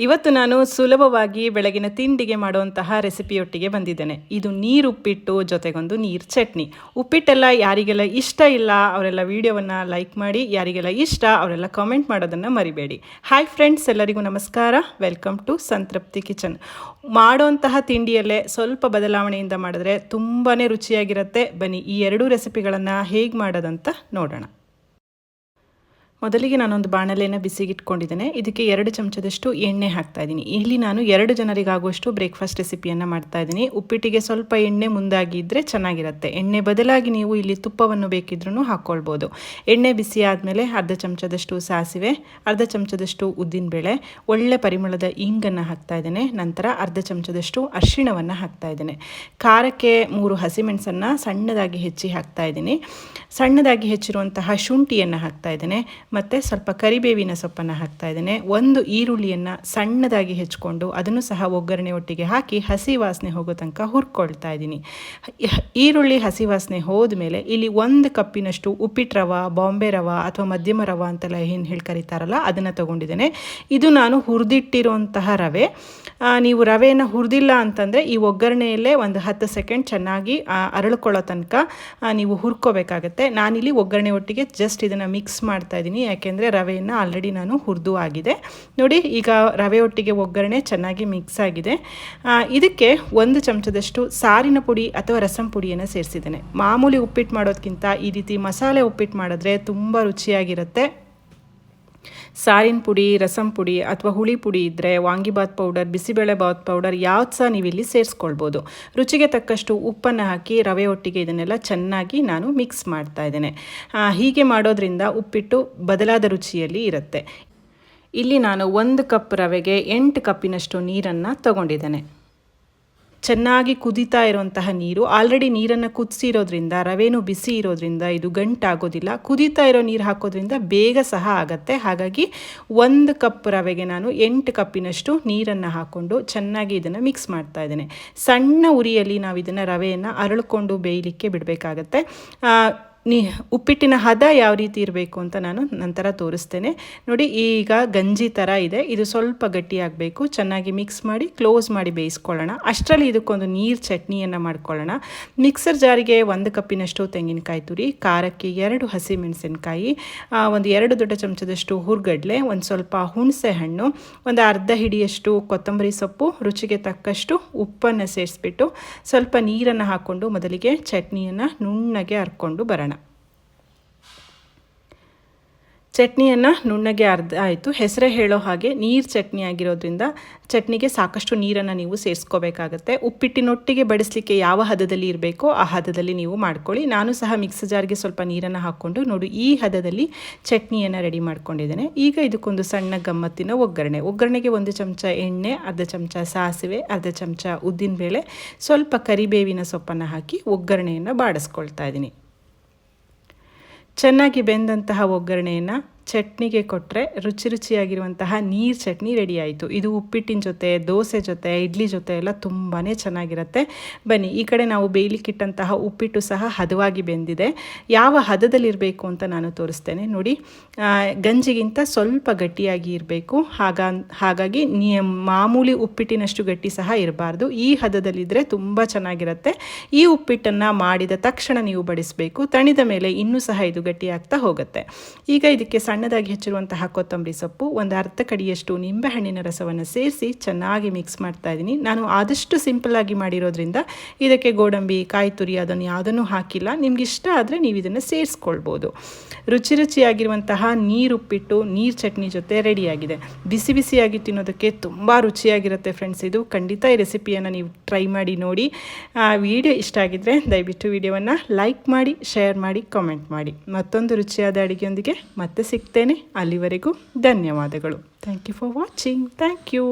ಇವತ್ತು ನಾನು ಸುಲಭವಾಗಿ ಬೆಳಗಿನ ತಿಂಡಿಗೆ ಮಾಡುವಂತಹ ರೆಸಿಪಿಯೊಟ್ಟಿಗೆ ಬಂದಿದ್ದೇನೆ. ಇದು ನೀರು ಉಪ್ಪಿಟ್ಟು ಜೊತೆಗೊಂದು ನೀರು ಚಟ್ನಿ. ಉಪ್ಪಿಟ್ಟೆಲ್ಲ ಯಾರಿಗೆಲ್ಲ ಇಷ್ಟ ಇಲ್ಲ, ಅವರೆಲ್ಲ ವಿಡಿಯೋವನ್ನು ಲೈಕ್ ಮಾಡಿ, ಯಾರಿಗೆಲ್ಲ ಇಷ್ಟ ಅವರೆಲ್ಲ ಕಾಮೆಂಟ್ ಮಾಡೋದನ್ನು ಮರಿಬೇಡಿ. ಹಾಯ್ ಫ್ರೆಂಡ್ಸ್ ಎಲ್ಲರಿಗೂ ನಮಸ್ಕಾರ. ವೆಲ್ಕಮ್ ಟು ಸಂತೃಪ್ತಿ ಕಿಚನ್ ಮಾಡುವಂತಹ ತಿಂಡಿಯಲ್ಲೇ ಸ್ವಲ್ಪ ಬದಲಾವಣೆಯಿಂದ ಮಾಡಿದ್ರೆ ತುಂಬಾ ರುಚಿಯಾಗಿರುತ್ತೆ. ಬನ್ನಿ ಈ ಎರಡೂ ರೆಸಿಪಿಗಳನ್ನು ಹೇಗೆ ಮಾಡೋದಂತ ನೋಡೋಣ. ಮೊದಲಿಗೆ ನಾನೊಂದು ಬಾಣಲೆಯನ್ನು ಬಿಸಿಗಿಟ್ಕೊಂಡಿದ್ದೇನೆ. ಇದಕ್ಕೆ ಎರಡು ಚಮಚದಷ್ಟು ಎಣ್ಣೆ ಹಾಕ್ತಾ ಇದ್ದೀನಿ. ಇಲ್ಲಿ ನಾನು ಎರಡು ಜನರಿಗಾಗುವಷ್ಟು ಬ್ರೇಕ್ಫಾಸ್ಟ್ ರೆಸಿಪಿಯನ್ನು ಮಾಡ್ತಾ ಇದ್ದೀನಿ. ಉಪ್ಪಿಟ್ಟಿಗೆ ಸ್ವಲ್ಪ ಎಣ್ಣೆ ಮುಂದಾಗಿ ಇದ್ದರೆ ಚೆನ್ನಾಗಿರುತ್ತೆ. ಎಣ್ಣೆ ಬದಲಾಗಿ ನೀವು ಇಲ್ಲಿ ತುಪ್ಪವನ್ನು ಬೇಕಿದ್ರೂ ಹಾಕ್ಕೊಳ್ಬೋದು ಎಣ್ಣೆ ಬಿಸಿ ಆದಮೇಲೆ ಅರ್ಧ ಚಮಚದಷ್ಟು ಸಾಸಿವೆ, ಅರ್ಧ ಚಮಚದಷ್ಟು ಉದ್ದಿನಬೇಳೆ, ಒಳ್ಳೆ ಪರಿಮಳದ ಇಂಗನ್ನು ಹಾಕ್ತಾ ಇದ್ದೇನೆ. ನಂತರ ಅರ್ಧ ಚಮಚದಷ್ಟು ಅರಿಶಿಣವನ್ನು ಹಾಕ್ತಾ ಇದ್ದೇನೆ. ಖಾರಕ್ಕೆ ಮೂರು ಹಸಿಮೆಣಸನ್ನು ಸಣ್ಣದಾಗಿ ಹೆಚ್ಚಿ ಹಾಕ್ತಾ ಇದ್ದೀನಿ. ಸಣ್ಣದಾಗಿ ಹೆಚ್ಚಿರುವಂತಹ ಶುಂಠಿಯನ್ನು ಹಾಕ್ತಾ ಇದ್ದೇನೆ. ಮತ್ತು ಸ್ವಲ್ಪ ಕರಿಬೇವಿನ ಸೊಪ್ಪನ್ನು ಹಾಕ್ತಾ ಇದ್ದೇನೆ. ಒಂದು ಈರುಳ್ಳಿಯನ್ನು ಸಣ್ಣದಾಗಿ ಹೆಚ್ಕೊಂಡು ಅದನ್ನು ಸಹ ಒಗ್ಗರಣೆ ಒಟ್ಟಿಗೆ ಹಾಕಿ ಹಸಿ ವಾಸನೆ ಹೋಗೋ ತನಕ ಹುರ್ಕೊಳ್ತಾ ಇದ್ದೀನಿ. ಈರುಳ್ಳಿ ಹಸಿ ವಾಸನೆ ಹೋದ ಮೇಲೆ ಇಲ್ಲಿ ಒಂದು ಕಪ್ಪಿನಷ್ಟು ಉಪ್ಪಿಟ್ಟು ರವ, ಬಾಂಬೆ ರವ ಅಥವಾ ಮಧ್ಯಮ ರವ ಅಂತೆಲ್ಲ ಏನು ಹೇಳಿ ಕರೀತಾರಲ್ಲ, ಅದನ್ನು ತೊಗೊಂಡಿದ್ದೇನೆ. ಇದು ನಾನು ಹುರಿದಿಟ್ಟಿರುವಂತಹ ರವೆ. ನೀವು ರವೆಯನ್ನು ಹುರಿದಿಲ್ಲ ಅಂತಂದರೆ ಈ ಒಗ್ಗರಣೆಯಲ್ಲೇ ಒಂದು ಹತ್ತು ಸೆಕೆಂಡ್ ಚೆನ್ನಾಗಿ ಅರಳ್ಕೊಳ್ಳೋ ತನಕ ನೀವು ಹುರ್ಕೋಬೇಕಾಗತ್ತೆ. ನಾನಿಲ್ಲಿ ಒಗ್ಗರಣೆ ಒಟ್ಟಿಗೆ ಜಸ್ಟ್ ಇದನ್ನು ಮಿಕ್ಸ್ ಮಾಡ್ತಾ ಇದ್ದೀನಿ. ಯಾಕೆಂದರೆ ರವೆಯನ್ನು ಆಲ್ರೆಡಿ ನಾನು ಹುರಿದು ಆಗಿದೆ. ನೋಡಿ, ಈಗ ರವೆ ಒಟ್ಟಿಗೆ ಒಗ್ಗರಣೆ ಚೆನ್ನಾಗಿ ಮಿಕ್ಸ್ ಆಗಿದೆ. ಇದಕ್ಕೆ ಒಂದು ಚಮಚದಷ್ಟು ಸಾರಿನ ಪುಡಿ ಅಥವಾ ರಸಂ ಪುಡಿಯನ್ನು ಸೇರಿಸಿದ್ದೇನೆ. ಮಾಮೂಲಿ ಉಪ್ಪಿಟ್ಟು ಮಾಡೋದಕ್ಕಿಂತ ಈ ರೀತಿ ಮಸಾಲೆ ಉಪ್ಪಿಟ್ಟು ಮಾಡಿದ್ರೆ ತುಂಬ ರುಚಿಯಾಗಿರುತ್ತೆ. ಸಾರಿನ ಪುಡಿ, ರಸಂ ಪುಡಿ ಅಥವಾ ಹುಳಿ ಪುಡಿ ಇದ್ದರೆ ವಾಂಗಿಬಾತ್ ಪೌಡರ್, ಬಿಸಿಬೇಳೆ ಬಾತ್ ಪೌಡರ್ ಯಾವ್ದು ಸಹ ನೀವು ಇಲ್ಲಿ ಸೇರಿಸ್ಕೊಳ್ಬೋದು. ರುಚಿಗೆ ತಕ್ಕಷ್ಟು ಉಪ್ಪನ್ನು ಹಾಕಿ ರವೆ ಒಟ್ಟಿಗೆ ಇದನ್ನೆಲ್ಲ ಚೆನ್ನಾಗಿ ನಾನು ಮಿಕ್ಸ್ ಮಾಡ್ತಾ ಇದ್ದೇನೆ. ಹೀಗೆ ಮಾಡೋದ್ರಿಂದ ಉಪ್ಪಿಟ್ಟು ಬದಲಾದ ರುಚಿಯಲ್ಲಿ ಇರುತ್ತೆ. ಇಲ್ಲಿ ನಾನು ಒಂದು ಕಪ್ ರವೆಗೆ ಎಂಟು ಕಪ್ಪಿನಷ್ಟು ನೀರನ್ನು ತಗೊಂಡಿದ್ದೇನೆ. ಚೆನ್ನಾಗಿ ಕುದೀತಾ ಇರುವಂತಹ ನೀರು ಆಲ್ರೆಡಿ ನೀರನ್ನು ಕುದಿಸಿರೋದ್ರಿಂದ, ರವೆನೂ ಬಿಸಿ ಇರೋದ್ರಿಂದ ಇದು ಗಂಟಾಗೋದಿಲ್ಲ. ಕುದೀತಾ ಇರೋ ನೀರು ಹಾಕೋದ್ರಿಂದ ಬೇಗ ಸಹ ಆಗತ್ತೆ. ಹಾಗಾಗಿ ಒಂದು ಕಪ್ ರವೆಗೆ ನಾನು ಎಂಟು ಕಪ್ಪಿನಷ್ಟು ನೀರನ್ನು ಹಾಕ್ಕೊಂಡು ಚೆನ್ನಾಗಿ ಇದನ್ನು ಮಿಕ್ಸ್ ಮಾಡ್ತಾ ಇದ್ದೇನೆ. ಸಣ್ಣ ಉರಿಯಲ್ಲಿ ನಾವು ಇದನ್ನು ರವೆಯನ್ನು ಅರಳ್ಕೊಂಡು ಬೇಯಲಿಕ್ಕೆ ಬಿಡಬೇಕಾಗತ್ತೆ. ನೀ ಉಪ್ಪಿಟ್ಟಿನ ಹದ ಯಾವ ರೀತಿ ಇರಬೇಕು ಅಂತ ನಾನು ನಂತರ ತೋರಿಸ್ತೇನೆ. ನೋಡಿ, ಈಗ ಗಂಜಿ ಥರ ಇದೆ. ಇದು ಸ್ವಲ್ಪ ಗಟ್ಟಿಯಾಗಬೇಕು ಚೆನ್ನಾಗಿ ಮಿಕ್ಸ್ ಮಾಡಿ ಕ್ಲೋಸ್ ಮಾಡಿ ಬೇಯಿಸ್ಕೊಳ್ಳೋಣ. ಅಷ್ಟರಲ್ಲಿ ಇದಕ್ಕೊಂದು ನೀರು ಚಟ್ನಿಯನ್ನು ಮಾಡ್ಕೊಳ್ಳೋಣ. ಮಿಕ್ಸರ್ ಜಾರಿಗೆ ಒಂದು ಕಪ್ಪಿನಷ್ಟು ತೆಂಗಿನಕಾಯಿ ತುರಿ, ಖಾರಕ್ಕೆ ಎರಡು ಹಸಿಮೆಣಸಿನಕಾಯಿ ಒಂದು ಎರಡು ದೊಡ್ಡ ಚಮಚದಷ್ಟು ಹುರ್ಗಡ್ಲೆ, ಒಂದು ಸ್ವಲ್ಪ ಹುಣಸೆ ಹಣ್ಣು, ಒಂದು ಅರ್ಧ ಹಿಡಿಯಷ್ಟು ಕೊತ್ತಂಬರಿ ಸೊಪ್ಪು, ರುಚಿಗೆ ತಕ್ಕಷ್ಟು ಉಪ್ಪನ್ನು ಸೇರಿಸ್ಬಿಟ್ಟು ಸ್ವಲ್ಪ ನೀರನ್ನು ಹಾಕ್ಕೊಂಡು ಮೊದಲಿಗೆ ಚಟ್ನಿಯನ್ನು ನುಣ್ಣಗೆ ಹರ್ಕೊಂಡು ಬರೋಣ. ಚಟ್ನಿಯನ್ನು ನುಣ್ಣಗೆ ಅರ್ಧ ಆಯಿತು. ಹೆಸರೇ ಹೇಳೋ ಹಾಗೆ ನೀರು ಚಟ್ನಿ ಆಗಿರೋದ್ರಿಂದ ಚಟ್ನಿಗೆ ಸಾಕಷ್ಟು ನೀರನ್ನು ನೀವು ಸೇರಿಸ್ಕೋಬೇಕಾಗತ್ತೆ. ಉಪ್ಪಿಟ್ಟಿನೊಟ್ಟಿಗೆ ಬಡಿಸಲಿಕ್ಕೆ ಯಾವ ಹದದಲ್ಲಿ ಇರಬೇಕೋ ಆ ಹದದಲ್ಲಿ ನೀವು ಮಾಡ್ಕೊಳ್ಳಿ. ನಾನು ಸಹ ಮಿಕ್ಸ್ ಜಾರ್ಗೆ ಸ್ವಲ್ಪ ನೀರನ್ನು ಹಾಕ್ಕೊಂಡು ನೋಡು ಈ ಹದದಲ್ಲಿ ಚಟ್ನಿಯನ್ನು ರೆಡಿ ಮಾಡ್ಕೊಂಡಿದ್ದೇನೆ. ಈಗ ಇದಕ್ಕೊಂದು ಸಣ್ಣ ಗಮ್ಮತ್ತಿನ ಒಗ್ಗರಣೆ. ಒಗ್ಗರಣೆಗೆ ಒಂದು ಚಮಚ ಎಣ್ಣೆ, ಅರ್ಧ ಚಮಚ ಸಾಸಿವೆ, ಅರ್ಧ ಚಮಚ ಉದ್ದಿನಬೇಳೆ, ಸ್ವಲ್ಪ ಕರಿಬೇವಿನ ಸೊಪ್ಪನ್ನು ಹಾಕಿ ಒಗ್ಗರಣೆಯನ್ನು ಬಾಡಿಸ್ಕೊಳ್ತಾ ಇದ್ದೀನಿ. ಚೆನ್ನಾಗಿ ಬೆಂದಂತಹ ಒಗ್ಗರಣೆಯನ್ನು ಚಟ್ನಿಗೆ ಕೊಟ್ಟರೆ ರುಚಿ ರುಚಿಯಾಗಿರುವಂತಹ ನೀರು ಚಟ್ನಿ ರೆಡಿ ಆಯಿತು. ಇದು ಉಪ್ಪಿಟ್ಟಿನ ಜೊತೆ, ದೋಸೆ ಜೊತೆ, ಇಡ್ಲಿ ಜೊತೆ ಎಲ್ಲ ತುಂಬಾ ಚೆನ್ನಾಗಿರುತ್ತೆ. ಬನ್ನಿ, ಈ ಕಡೆ ನಾವು ಬೇಯಲಿಕ್ಕಿಟ್ಟಂತಹ ಉಪ್ಪಿಟ್ಟು ಸಹ ಹದವಾಗಿ ಬೆಂದಿದೆ. ಯಾವ ಹದದಲ್ಲಿರಬೇಕು ಅಂತ ನಾನು ತೋರಿಸ್ತೇನೆ. ನೋಡಿ ಗಂಜಿಗಿಂತ ಸ್ವಲ್ಪ ಗಟ್ಟಿಯಾಗಿ ಇರಬೇಕು. ಹಾಗ, ಹಾಗಾಗಿ ಮಾಮೂಲಿ ಉಪ್ಪಿಟ್ಟಿನಷ್ಟು ಗಟ್ಟಿ ಸಹ ಇರಬಾರ್ದು. ಈ ಹದದಲ್ಲಿದ್ದರೆ ತುಂಬ ಚೆನ್ನಾಗಿರುತ್ತೆ. ಈ ಉಪ್ಪಿಟ್ಟನ್ನು ಮಾಡಿದ ತಕ್ಷಣ ನೀವು ಬಡಿಸಬೇಕು. ತಣಿದ ಮೇಲೆ ಇನ್ನೂ ಸಹ ಇದು ಗಟ್ಟಿಯಾಗ್ತಾ ಹೋಗುತ್ತೆ. ಈಗ ಇದಕ್ಕೆ ಸಣ್ಣ ಸಣ್ಣದಾಗಿ ಹೆಚ್ಚಿರುವಂತಹ ಕೊತ್ತಂಬರಿ ಸೊಪ್ಪು, ಒಂದು ಅರ್ಧ ಕಡಿಯಷ್ಟು ನಿಂಬೆಹಣ್ಣಿನ ರಸವನ್ನು ಸೇರಿಸಿ ಚೆನ್ನಾಗಿ ಮಿಕ್ಸ್ ಮಾಡ್ತಾ ಇದ್ದೀನಿ. ನಾನು ಆದಷ್ಟು ಸಿಂಪಲ್ಲಾಗಿ ಮಾಡಿರೋದ್ರಿಂದ ಇದಕ್ಕೆ ಗೋಡಂಬಿ, ಕಾಯಿ ತುರಿ ಅದನ್ನು ಯಾವುದನ್ನು ಹಾಕಿಲ್ಲ. ನಿಮ್ಗೆ ಇಷ್ಟ ಆದರೆ ನೀವು ಇದನ್ನು ಸೇರಿಸ್ಕೊಳ್ಬೋದು. ರುಚಿ ರುಚಿಯಾಗಿರುವಂತಹ ನೀರು ಉಪ್ಪಿಟ್ಟು, ನೀರು ಚಟ್ನಿ ಜೊತೆ ರೆಡಿಯಾಗಿದೆ. ಬಿಸಿ ಬಿಸಿಯಾಗಿ ತಿನ್ನೋದಕ್ಕೆ ತುಂಬ ರುಚಿಯಾಗಿರುತ್ತೆ ಫ್ರೆಂಡ್ಸ್ ಇದು ಖಂಡಿತ ಈ ರೆಸಿಪಿಯನ್ನು ನೀವು ಟ್ರೈ ಮಾಡಿ ನೋಡಿ. ವಿಡಿಯೋ ಇಷ್ಟ ಆಗಿದ್ದರೆ ದಯವಿಟ್ಟು ವಿಡಿಯೋವನ್ನು ಲೈಕ್ ಮಾಡಿ ಶೇರ್ ಮಾಡಿ ಕಾಮೆಂಟ್ ಮಾಡಿ. ಮತ್ತೊಂದು ರುಚಿಯಾದ ಅಡುಗೆಯೊಂದಿಗೆ ಮತ್ತೆ ಸಿಗ್ತೀನಿ. ಸಿಗ್ತೇನೆ ಅಲ್ಲಿವರೆಗೂ ಧನ್ಯವಾದಗಳು. Thank you for watching thank you